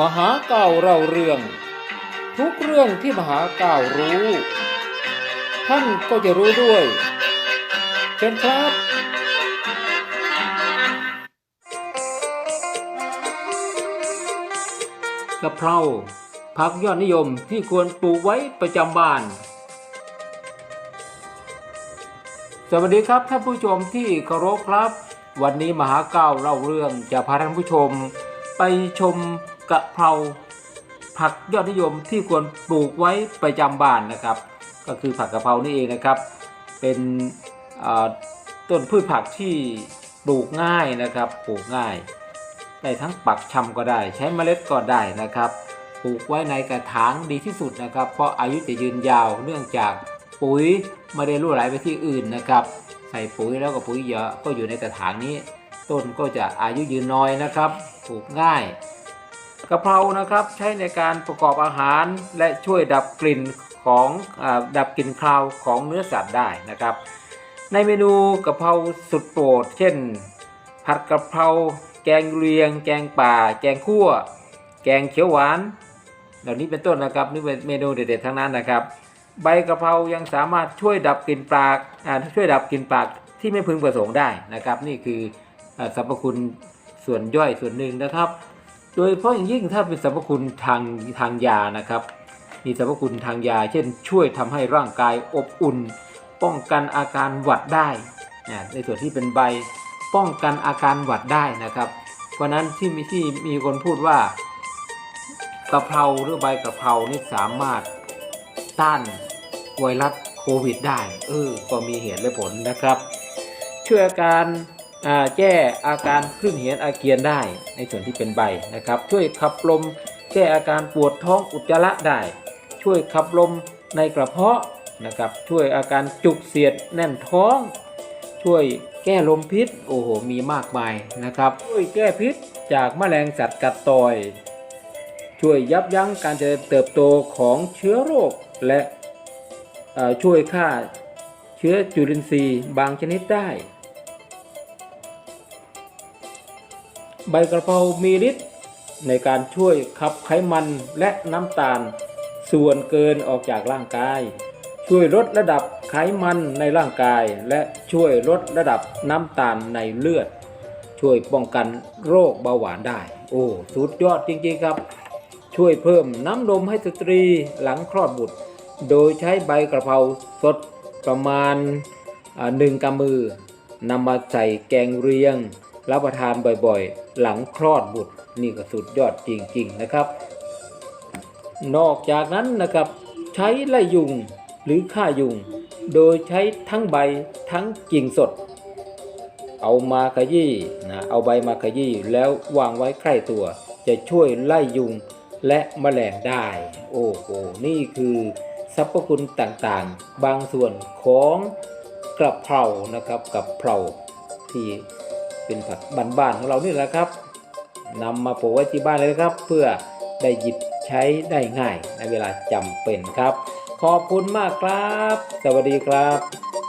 มหาเก่าเล่าเรื่อง ทุกเรื่องที่มหาเก่ารู้ ท่านก็จะรู้ด้วย เชิญครับกะเพราผักยอดนิยมที่ควรปลูกไว้ประจำบ้าน สวัสดีครับท่านผู้ชมที่เคารพครับ วันนี้มหาเก้าเล่าเรื่องจะพาท่านผู้ชมไปชม กะเพราผักยอดนิยมที่ควรปลูกไว้ประจำบ้านนะครับ ก็คือผักกะเพรานี่เองนะครับ เป็นต้นพืชผักที่ปลูกง่ายนะครับ ปลูกง่ายได้ทั้งปักชำก็ได้ ใช้เมล็ดก็ได้นะครับปลูกไว้ในกระถางดีที่สุดนะครับ เพราะอายุจะยืนยาวเนื่องจากปุ๋ยไม่ได้รั่วไหลไปที่อื่นนะครับ ใส่ปุ๋ยแล้วก็ปุ๋ยเยอะก็อยู่ในกระถางนี้ ต้นก็จะอายุยืนน้อยนะครับปลูกง่าย กะเพรานะครับใช้ในการประกอบอาหารและช่วยดับกลิ่นของอดับกลิ่นคาวของเนื้อสัตว์ได้นะครับ ในเมนูกะเพราสุดโปรด เช่น ผัดกะเพราแกงเลียง แกงป่า แกงคั่ว แกงเขียวหวานเหล่านี้เป็นต้นนะครับนี่เป็นเมนูเด็ดๆทั้งนั้นนะครับ ใบกะเพรายังสามารถช่วยดับกลิ่นปากช่วยดับกลิ่นปากที่ไม่พึงประสงค์ได้นะครับ นี่คืออสรรพคุณส่วนย่อยส่วนหนึ่งนะครับ โดยเฉพาะอย่างยิ่งถ้าเป็นสรรพคุณทางทางยานะครับ มีสรรพคุณทางยา เช่น ช่วยทำให้ร่างกายอบอุ่น ป้องกันอาการหวัดได้อ่ในส่วนที่เป็นใบป้องกันอาการหวัดได้นะครับ เพราะนั้นที่มีที่มีคนพูดว่ากะเพราหรือใบกะเพรานี่สามารถต้านไวรัสโควิดได้ เออ ก็มีเหตุและผลนะครับ ช่วยอาการ แก้อาการคลื่นเหียนอาเกียนได้ ในส่วนที่เป็นใบนะครับ ช่วยขับลม แก้อาการปวดท้องอุจจาระได้ ช่วยขับลมในกระเพาะนะครับ ช่วยอาการจุกเสียดแน่นท้อง ช่วยแก้ลมพิษโอ้โหมีมากมายนะครับ ช่วยแก้พิษจากแมลงสัตว์กัดต่อย ช่วยยับยั้งการเจริญเติบโตของเชื้อโรคและช่วยฆ่าเชื้อจุลินทรีย์บางชนิดได้ ใบกระเพรามีฤทธิ์ในการช่วยขับไขมันและน้ำตาล ส่วนเกินออกจากร่างกาย ช่วยลดระดับไขมันในร่างกาย และช่วยลดระดับน้ำตาลในเลือด ช่วยป้องกันโรคเบาหวานได้ โอ้สุดยอดจริงๆครับ ช่วยเพิ่มน้ำนมให้สตรีหลังคลอดบุตร โดยใช้ใบกระเพราสดประมาณหนึ่งกำมือนำมาใส่แกงเรียง รับประทานบ่อยๆ หลังคลอดบุตรนี่ก็สุดยอดจริงๆนะครับ นอกจากนั้นนะครับใช้ไล่ยุงหรือฆ่ายุง โดยใช้ทั้งใบทั้งกิ่งสด เอามาขยี้นะเอาใบมาขยี้แล้ววางไว้ใกล้ตัว จะช่วยไล่ยุงและแมลงได้ โอ้โหนี่คือสรรพคุณต่างๆ บางส่วนของกระเพรานะครับกับเพราที่ เป็นผักบ้านๆของเรานี่แหละครับนำมาปลูกไว้ที่บ้านเลยครับ เพื่อได้หยิบใช้ได้ง่ายในเวลาจำเป็นครับ ขอบคุณมากครับ สวัสดีครับ